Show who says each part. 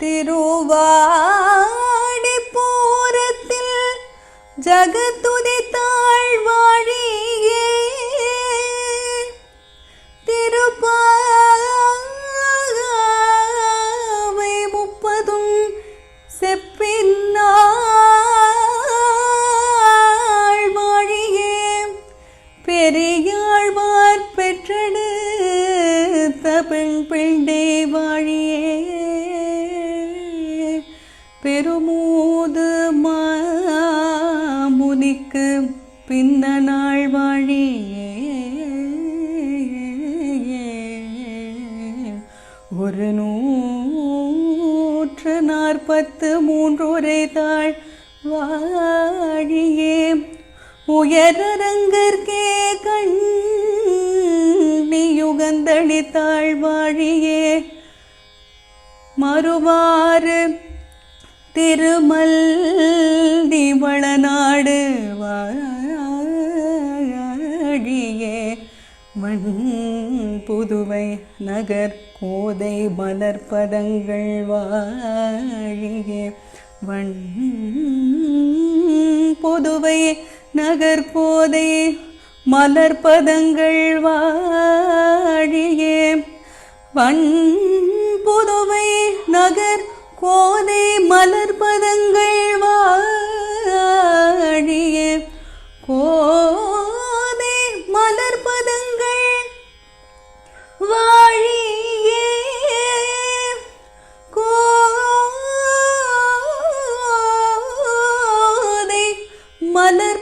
Speaker 1: திருவாடி போரத்தில் ஜகத்துதி தாழ்வாழியே. திருப்பாவை முப்பதும் செப்பின்னாள் வாழியே பெரியாழ்வார் பெற்றெடுத்த பெண் பிள்ளை வாழியே. பெருமூது முனிக்கு பின்ன நாள் வாழி. ஒரு நூற்று நாற்பத்து மூன்றுரை தாழ் வாழியே. உயரரங்கற்கே கண்ணியுகந்தளி தாழ் வாழியே. மறுவாறு திருமல் திவளநாடு வாழியே. மண் புதுவை நகர் கோதை மலர்பதங்கள் வாழியே. வண் புதுவை நகர் கோதை மலர்பதங்கள் வாழியே. வண் மலர்